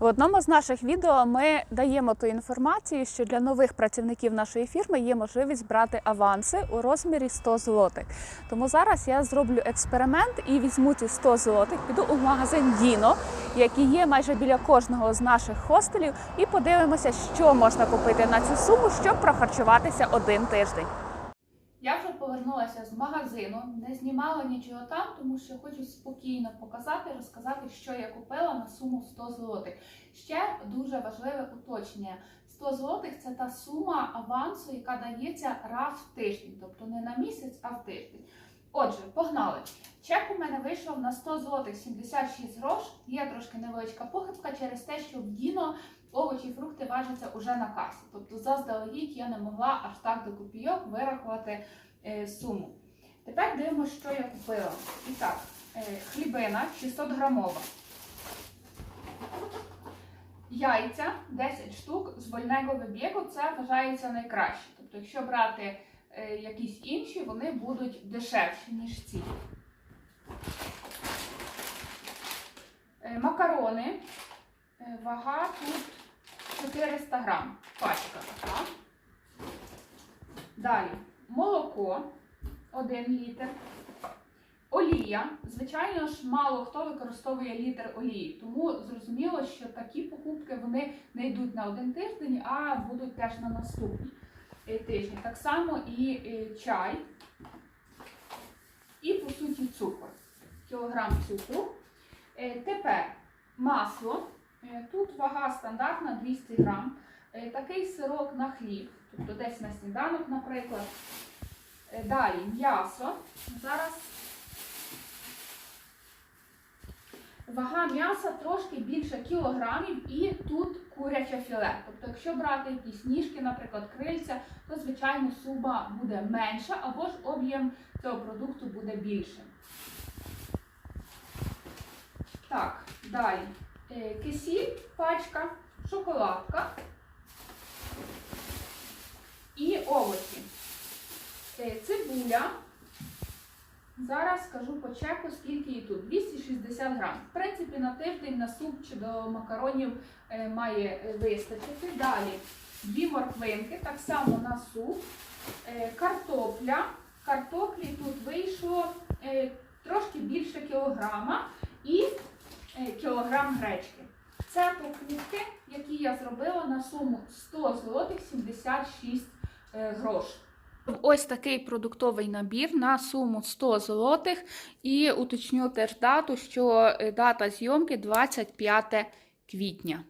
В одному з наших відео ми даємо ту інформацію, що для нових працівників нашої фірми є можливість брати аванси у розмірі 100 злотих. Тому зараз я зроблю експеримент і візьму ці 100 злотих, піду у магазин Діно, який є майже біля кожного з наших хостелів, і подивимося, що можна купити на цю суму, щоб прохарчуватися один тиждень. Я вже повернулася з магазину, не знімала нічого там, тому що хочу спокійно показати, розказати, що я купила на суму 100 злотих. Ще дуже важливе уточнення: 100 злотих це та сума авансу, яка дається раз в тиждень, тобто не на місяць, а в тиждень. Отже, погнали. Чек у мене вийшов на 100 злотих 76 грош. Є трошки невеличка похибка через те, що в Діно овочі і фрукти важаться уже на касі. Тобто заздалегідь я не могла аж так до копійок вирахувати е, суму. Тепер дивимося, що я купила. І так, е, хлібина 600 грамова. Яйця 10 штук з вольного вибігу, це вважається найкраще. Тобто, якщо брати е, якісь інші, вони будуть дешевші, ніж ці. Макарони. Е, Вага тут 400 грам. Пачка така. Далі молоко 1 літр. Олія. Звичайно ж, мало хто використовує літр олії, тому зрозуміло, що такі покупки вони не йдуть на один тиждень, а будуть теж на наступні е, тижні. Так само і е, чай, і по суті цукор. Кілограм цукру. Тепер масло. Е, Тут вага стандартна 200 грам. Е, Такий сирок на хліб, тобто десь на сніданок, наприклад. Е, Далі м'ясо. Зараз вага м'яса трошки більше кілограмів і тут куряче філе. Тобто, якщо брати якісь ніжки, наприклад, крильця, то звичайно сума буде менша або ж об'єм цього продукту буде більшим. Так, далі. Е, Кисіль, пачка, шоколадка і овочі. Е, Цибуля. Зараз скажу по чеку, скільки її тут. 260 грам. В принципі, на тиждень на суп чи до макаронів е, має вистачити. Далі дві морквинки, так само на суп. Картопля. Картоплі тут вийшло трошки більше кілограма кілограм гречки. Це покупки, які я зробила на суму 100 злотих 76 е, грош. Ось такий продуктовий набір на суму 100 злотих. І уточню теж дату, що е, дата зйомки 25 квітня.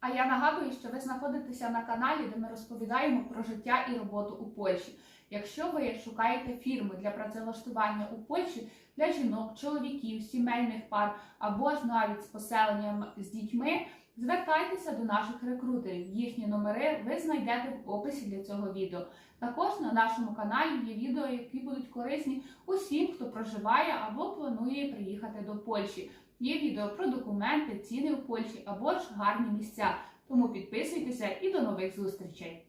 А я нагадую, що ви знаходитеся на каналі, де ми розповідаємо про життя і роботу у Польщі. Якщо ви шукаєте фірми для працевлаштування у Польщі для жінок, чоловіків, сімейних пар або ж навіть з поселенням з дітьми, звертайтеся до наших рекрутерів. Їхні номери ви знайдете в описі для цього відео. Також на нашому каналі є відео, які будуть корисні усім, хто проживає або планує приїхати до Польщі. Є відео про документи, ціни в Польщі або ж гарні місця. Тому підписуйтеся і до нових зустрічей!